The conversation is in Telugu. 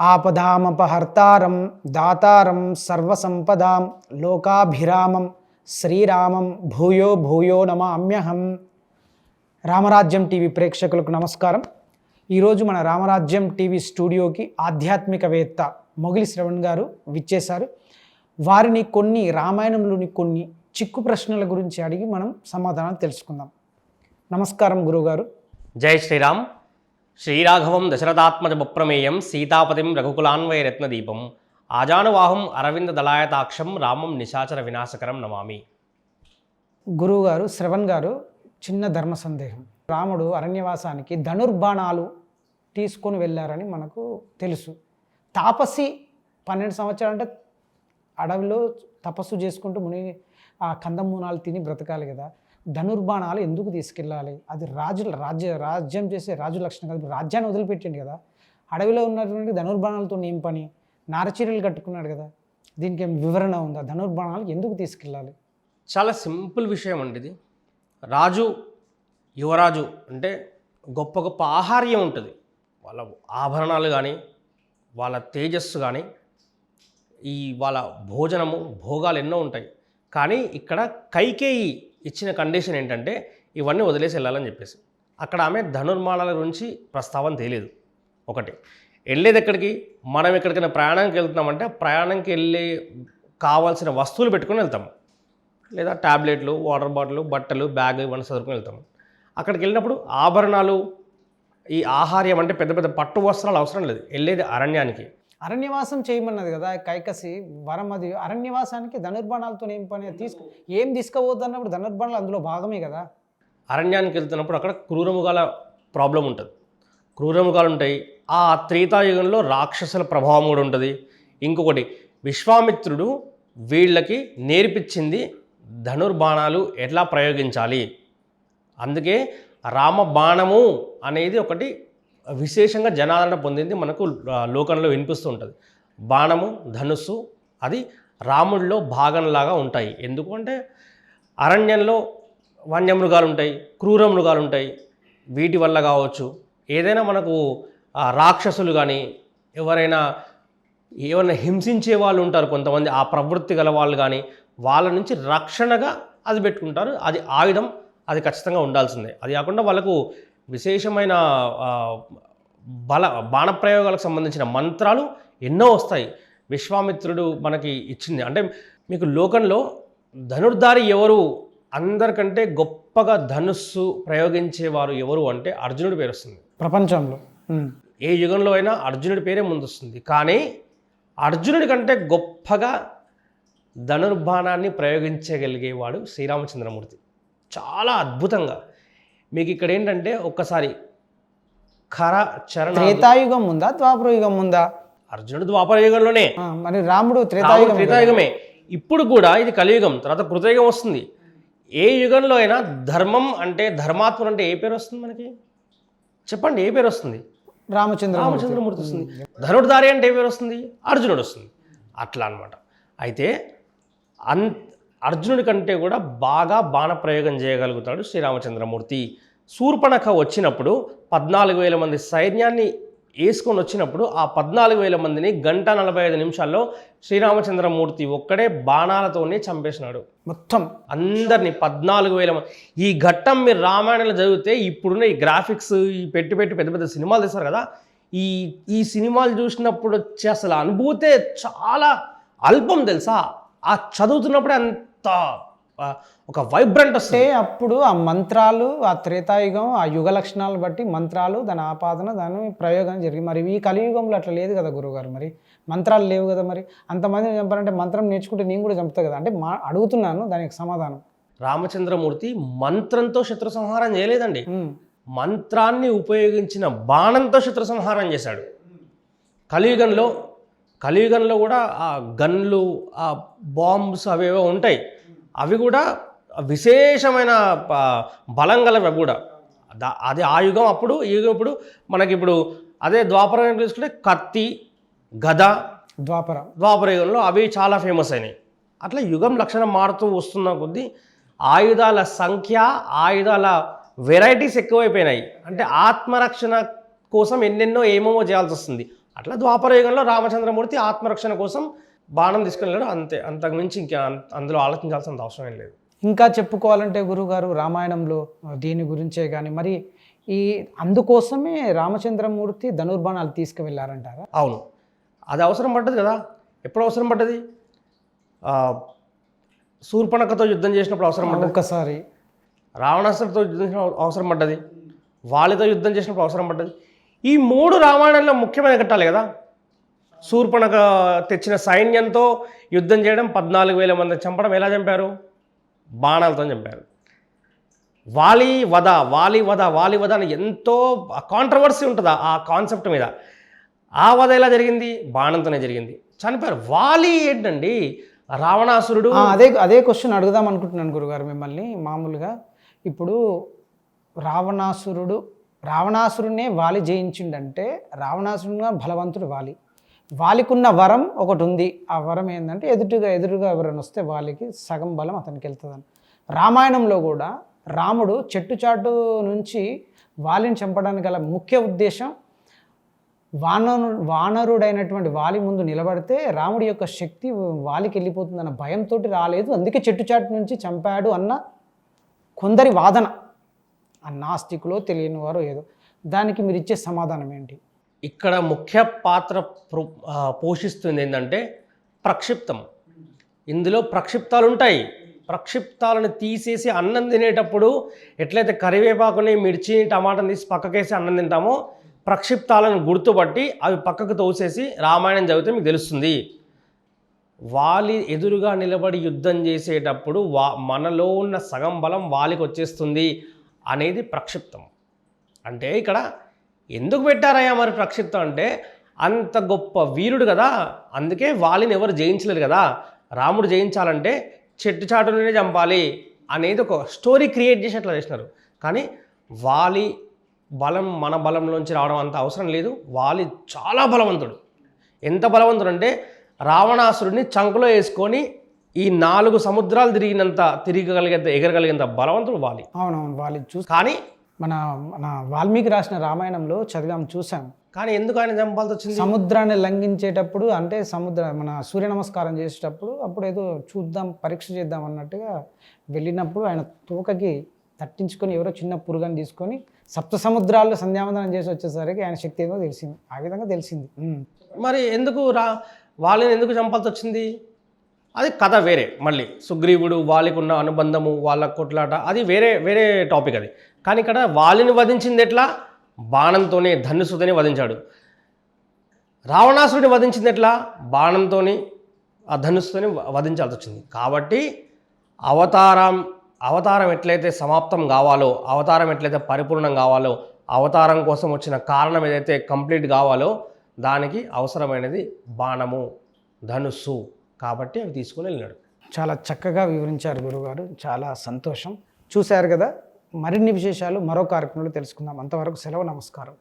ఆపదామపహర్తారం దాతారం సర్వసంపదాం లోకాభిరామం శ్రీరామం భూయో భూయో నమామ్యహం. రామరాజ్యం టీవీ ప్రేక్షకులకు నమస్కారం. ఈరోజు మన రామరాజ్యం టీవీ స్టూడియోకి ఆధ్యాత్మికవేత్త మొగిలి శ్రవణ్ గారు విచ్చేశారు. వారిని కొన్ని రామాయణంలోని కొన్ని చిక్కు ప్రశ్నల గురించి అడిగి మనం సమాధానం తెలుసుకుందాం. నమస్కారం గురుగారు జై శ్రీరామ్. శ్రీరాఘవం దశరథాత్మజ బుప్రమేయం సీతాపతిం రఘుకులాన్వయ రత్నదీపం ఆజానువాహం అరవింద దళాయతాక్షం రామం నిశాచర వినాశకరం నమామి. గురువుగారు శ్రవణ్ గారు చిన్న ధర్మ సందేహం. రాముడు అరణ్యవాసానికి ధనుర్బాణాలు తీసుకొని వెళ్ళారని మనకు తెలుసు. తాపసి పన్నెండు సంవత్సరాలు అంటే అడవిలో తపస్సు చేసుకుంటూ ముని ఆ కందమూనాలు తిని బ్రతకాలి కదా. ధనుర్బాణాలు ఎందుకు తీసుకెళ్ళాలి? అది రాజుల రాజ్య రాజ్యం చేసే రాజు లక్షణం కదా. రాజ్యాన్ని వదిలిపెట్టిండు కదా. అడవిలో ఉన్నటువంటి ధనుర్బాణాలతో ఏం పని? నారచీరలు కట్టుకున్నాడు కదా. దీనికి ఏం వివరణ ఉందా? ధనుర్బాణాలు ఎందుకు తీసుకెళ్ళాలి? చాలా సింపుల్ విషయం అండి ఇది. రాజు యువరాజు అంటే గొప్ప గొప్ప ఆహార్యం ఉంటుంది. వాళ్ళ ఆభరణాలు కానీ వాళ్ళ తేజస్సు కానీ ఈ వాళ్ళ భోజనము భోగాలు ఎన్నో ఉంటాయి. కానీ ఇక్కడ కైకేయి ఇచ్చిన కండిషన్ ఏంటంటే ఇవన్నీ వదిలేసి వెళ్ళాలని చెప్పేసి. అక్కడ ఆమె ధనుర్మాణాల గురించి ప్రస్తావన తెలియదు ఒకటి వెళ్ళేది ఎక్కడికి? మనం ఎక్కడికైనా ప్రయాణానికి వెళ్తున్నామంటే ప్రయాణంకి వెళ్ళే కావాల్సిన వస్తువులు పెట్టుకొని వెళ్తాము లేదా ట్యాబ్లెట్లు వాటర్ బాటిల్ బట్టలు బ్యాగ్ ఇవన్నీ చదువుకొని వెళ్తాము అక్కడికి వెళ్ళినప్పుడు ఆభరణాలు ఈ ఆహార్యం అంటే పెద్ద పెద్ద పట్టు వస్త్రాలు అవసరం లేదు. వెళ్ళేది అరణ్యానికి. అరణ్యవాసం చేయమన్నది కదా కైకసి వరం అది. అరణ్యవాసానికి ధనుర్బాణాలతో ఏం పని? తీసుకు ఏం తీసుకుపోద్దు అన్నప్పుడు ధనుర్బాణాలు అందులో భాగమే కదా. అరణ్యానికి వెళ్తున్నప్పుడు అక్కడ క్రూరముగాల ప్రాబ్లం ఉంటుంది. క్రూరముగాలు ఉంటాయి. ఆ త్రేతాయుగంలో రాక్షసుల ప్రభావం కూడా ఉంటుంది. ఇంకొకటి విశ్వామిత్రుడు వీళ్ళకి నేర్పించింది ధనుర్బాణాలు ఎట్లా ప్రయోగించాలి? అందుకే రామ బాణము అనేది ఒకటి విశేషంగా జనాదరణ పొందింది మనకు లోకంలో వినిపిస్తూ ఉంటుంది బాణము ధనుస్సు అది రాముడిలో భాగంలాగా ఉంటాయి. ఎందుకంటే అరణ్యంలో వన్యమృగాలు ఉంటాయి క్రూర మృగాలు ఉంటాయి వీటి వల్ల కావచ్చు. ఏదైనా మనకు రాక్షసులు కానీ ఎవరైనా ఏమైనా హింసించే వాళ్ళు ఉంటారు కొంతమంది ఆ ప్రవృత్తి గల వాళ్ళు కానీ వాళ్ళ నుంచి రక్షణగా అది పెట్టుకుంటారు. అది ఆయుధం అది ఖచ్చితంగా ఉండాల్సిందే. అది కాకుండా వాళ్ళకు విశేషమైన బల బాణప్రయోగాలకు సంబంధించిన మంత్రాలు ఎన్నో వస్తాయి. విశ్వామిత్రుడు మనకి ఇచ్చింది. అంటే మీకు లోకంలో ధనుర్ధారి ఎవరు? అందరికంటే గొప్పగా ధనుస్సు ప్రయోగించేవారు ఎవరు అంటే అర్జునుడి పేరు వస్తుంది. ప్రపంచంలో. ఏ యుగంలో అయినా అర్జునుడి పేరే ముందొస్తుంది. కానీ అర్జునుడి కంటే గొప్పగా ధనుర్బాణాన్ని ప్రయోగించగలిగేవాడు శ్రీరామచంద్రమూర్తి. చాలా అద్భుతంగా. మీకు ఇక్కడ ఏంటంటే ఒక్కసారి ఖర చరణ త్రేతాయుగం ఉందా ద్వాపర యుగం ఉందా? అర్జునుడు ద్వాపర యుగంలోనే ఆ, మరి రాముడు త్రేతాయుగం త్రేతాయుగమే. ఇప్పుడు కూడా ఇది కలియుగం తర్వాత కృతయుగం వస్తుంది. ఏ యుగంలో అయినా ధర్మం అంటే ధర్మాత్ముడు అంటే ఏ పేరు వస్తుంది మనకి? చెప్పండి ఏ పేరు వస్తుంది? రామచంద్ర రామచంద్రమూర్తి వస్తుంది. ధనుర్ధారి అంటే ఏ పేరు వస్తుంది? అర్జునుడు వస్తుంది. అట్లా అన్నమాట. అయితే అన్ అర్జునుడి కంటే కూడా బాగా బాణప్రయోగం చేయగలుగుతాడు శ్రీరామచంద్రమూర్తి. శూర్పణఖ వచ్చినప్పుడు పద్నాలుగు వేల మంది సైన్యాన్ని వేసుకొని వచ్చినప్పుడు ఆ పద్నాలుగు వేల మందిని గంట నలభై ఐదు నిమిషాల్లో శ్రీరామచంద్రమూర్తి ఒక్కడే బాణాలతోనే చంపేసినాడు. మొత్తం. అందరినీ పద్నాలుగు వేల మంది ఈ ఘట్టం మీరు రామాయణంలో చదివితే ఇప్పుడున్న ఈ గ్రాఫిక్స్ ఈ పెట్టి పెట్టి పెద్ద పెద్ద సినిమాలు తీస్తారు కదా ఈ ఈ సినిమాలు చూసినప్పుడు వచ్చే అసలు అనుభూతే చాలా అల్పం తెలుసా? ఆ చదువుతున్నప్పుడే అంత ఒక వైబ్రెంట్ అంటే వస్తుంది అప్పుడు ఆ మంత్రాలు ఆ త్రేతాయుగం ఆ యుగ లక్షణాలు బట్టి మంత్రాలు దాని ఆపాదన దాని ప్రయోగం జరిగింది మరి ఈ కలియుగంలో అట్లా లేదు కదా గురువుగారు మరి? మంత్రాలు లేవు కదా మరి? అంతమంది చంపారంటే మంత్రం నేర్చుకుంటే నేను కూడా చంపుతా కదా? అంటే మా అడుగుతున్నాను దానికి సమాధానం. రామచంద్రమూర్తి మంత్రంతో శత్రు సంహారం చేయలేదండి. మంత్రాన్ని ఉపయోగించిన బాణంతో శత్రు సంహారం చేశాడు. కలియుగంలో కలియుగంలో కూడా ఆ గన్లు ఆ బాంబ్స్ అవేవో ఉంటాయి. అవి కూడా విశేషమైన బలం గలవి కూడా. దా- అది ఆ యుగం అప్పుడు ఈ యుగం ఇప్పుడు మనకి ఇప్పుడు అదే ద్వాపరం తీసుకుంటే కత్తి గద ద్వాపర. ద్వాపర యుగంలో అవి చాలా ఫేమస్ అయినాయి. అట్లా యుగం లక్షణం మారుతూ వస్తున్న కొద్దీ ఆయుధాల సంఖ్య ఆయుధాల వెరైటీస్ ఎక్కువైపోయినాయి. అంటే ఆత్మరక్షణ కోసం ఎన్నెన్నో ఏమేమో చేయాల్సి వస్తుంది. అట్లా ద్వాపర యుగంలో రామచంద్రమూర్తి ఆత్మరక్షణ కోసం బాణం తీసుకుని వెళ్ళాడు అంతే. అంతకుమించి ఇంకా అందులో ఆలోచించాల్సిన అవసరం ఏం లేదు. ఇంకా చెప్పుకోవాలంటే గురుగారు రామాయణంలో దీని గురించే కానీ మరి ఈ అందుకోసమే రామచంద్రమూర్తి ధనుర్బాణాలు తీసుకువెళ్ళారంటారా? అవును. అది అవసరం పడ్డది కదా. ఎప్పుడు అవసరం పడ్డది? ఆ, శూర్పణఖతో యుద్ధం చేసినప్పుడు అవసరం పడ్డది. ఒక్కసారి. రావణాసుడితో యుద్ధం చేసినప్పుడు అవసరం పడ్డది. వాళ్ళతో యుద్ధం చేసినప్పుడు అవసరం పడ్డది. ఈ మూడు రామాయణంలో ముఖ్యమైన ఘట్టాలు కదా. శూర్పణక తెచ్చిన సైన్యంతో యుద్ధం చేయడం పద్నాలుగు వేల మంది చంపడం ఎలా చంపారు? బాణాలతో చంపారు. వాలి వధ వాలి వద వాలి వద అని ఎంతో కాంట్రవర్సీ ఉంటుంది ఆ కాన్సెప్ట్ మీద. ఆ వధ ఎలా జరిగింది? బాణంతోనే జరిగింది. చనిపోయారు. వాలి ఏంటండి? రావణాసురుడు అదే అదే క్వశ్చన్ అడుగుదాం అనుకుంటున్నాను గురుగారు మిమ్మల్ని. మామూలుగా ఇప్పుడు రావణాసురుడు రావణాసురునే వాలి జయించిండంటే రావణాసురుడుగా బలవంతుడు వాలి. వాలికున్న వరం ఒకటి ఉంది ఆ వరం ఏంటంటే ఎదుటిగా ఎదురుగా ఎవరైనా వస్తే వాలికి సగం బలం అతనికి వెళ్తుందని. రామాయణంలో కూడా రాముడు చెట్టుచాటు నుంచి వాలిని చంపడానికి గల ముఖ్య ఉద్దేశం వానరు వానరుడైనటువంటి వాలి ముందు నిలబడితే రాముడి యొక్క శక్తి వాలికి వెళ్ళిపోతుందన్న భయంతో రాలేదు. అందుకే చెట్టుచాటు నుంచి చంపాడు అన్న కొందరి వాదన. ఆ నాస్తికులో తెలియని వారు ఏదో. దానికి మీరు ఇచ్చే సమాధానం ఏంటి? ఇక్కడ ముఖ్య పాత్ర ప్రో- పోషిస్తుంది ఏంటంటే ప్రక్షిప్తం ఇందులో ప్రక్షిప్తాలు ఉంటాయి ప్రక్షిప్తాలను తీసేసి అన్నం తినేటప్పుడు ఎట్లయితే కరివేపాకుని మిర్చిని టమాటాని తీసి పక్కకేసి అన్నం తింటామో ప్రక్షిప్తాలను గుర్తుపట్టి అవి పక్కకు తోసేసి రామాయణం చదివితే మీకు తెలుస్తుంది. వాలి ఎదురుగా నిలబడి యుద్ధం చేసేటప్పుడు వా మనలో ఉన్న సగం బలం వాలికి వచ్చేస్తుంది. అనేది ప్రక్షిప్తం. అంటే ఇక్కడ ఎందుకు పెట్టారయ్యా మరి ప్రక్షిప్తం అంటే అంత గొప్ప వీరుడు కదా అందుకే వాలిని ఎవరు జయించలేరు కదా రాముడు జయించాలంటే చెట్టు చాటులోనే చంపాలి అనేది ఒక స్టోరీ క్రియేట్ చేసి అట్లా చేసినారు. కానీ వాలి బలం మన బలంలోంచి రావడం అంత అవసరం లేదు. వాలి చాలా బలవంతుడు. ఎంత బలవంతుడు అంటే రావణాసురుడిని చంకలో వేసుకొని ఈ నాలుగు సముద్రాలు తిరిగినంత తిరగగలిగేంత ఎగరగలిగేంత బలవంతుడు వాలి. అవునవును వాళ్ళు చూసి కానీ మన మన వాల్మీకి రాసిన రామాయణంలో చదివాం చూసాం. కానీ ఎందుకు ఆయన చంపాల్సి వచ్చింది? సముద్రాన్ని లంఘించేటప్పుడు అంటే సముద్ర మన సూర్య నమస్కారం చేసేటప్పుడు అప్పుడు ఏదో చూద్దాం పరీక్ష చేద్దాం అన్నట్టుగా వెళ్ళినప్పుడు ఆయన తోకకి తట్టించుకొని ఎవరో చిన్న పురుగని తీసుకొని సప్త సముద్రాల్లో సంధ్యావందనం చేసి వచ్చేసరికి ఆయన శక్తి ఏదో తెలిసింది. ఆ విధంగా తెలిసింది. మరి ఎందుకు రా వాళ్ళని ఎందుకు చంపాల్సి వచ్చింది? అది కథ వేరే మళ్ళీ. సుగ్రీవుడు వాళ్ళకి ఉన్న అనుబంధము వాళ్ళ కొట్లాట అది వేరే వేరే టాపిక్ అది. కానీ ఇక్కడ వాళ్ళని వధించింది ఎట్లా? బాణంతోనే ధనుసుతోనే వధించాడు. రావణాసురుడిని వధించింది ఎట్లా? బాణంతోని ఆ ధనుస్సుని వధించాల్సి వచ్చింది. కాబట్టి అవతారం అవతారం ఎట్లయితే సమాప్తం కావాలో అవతారం ఎట్లయితే పరిపూర్ణం కావాలో అవతారం కోసం వచ్చిన కారణం ఏదైతే కంప్లీట్ కావాలో దానికి అవసరమైనది బాణము ధనుస్సు కాబట్టి అవి తీసుకుని వెళ్ళాడు చాలా చక్కగా వివరించారు గురుగారు. చాలా సంతోషం. చూశారు కదా? మరిన్ని విశేషాలు మరో కార్యక్రమంలో తెలుసుకుందాం. అంతవరకు సెలవు నమస్కారం.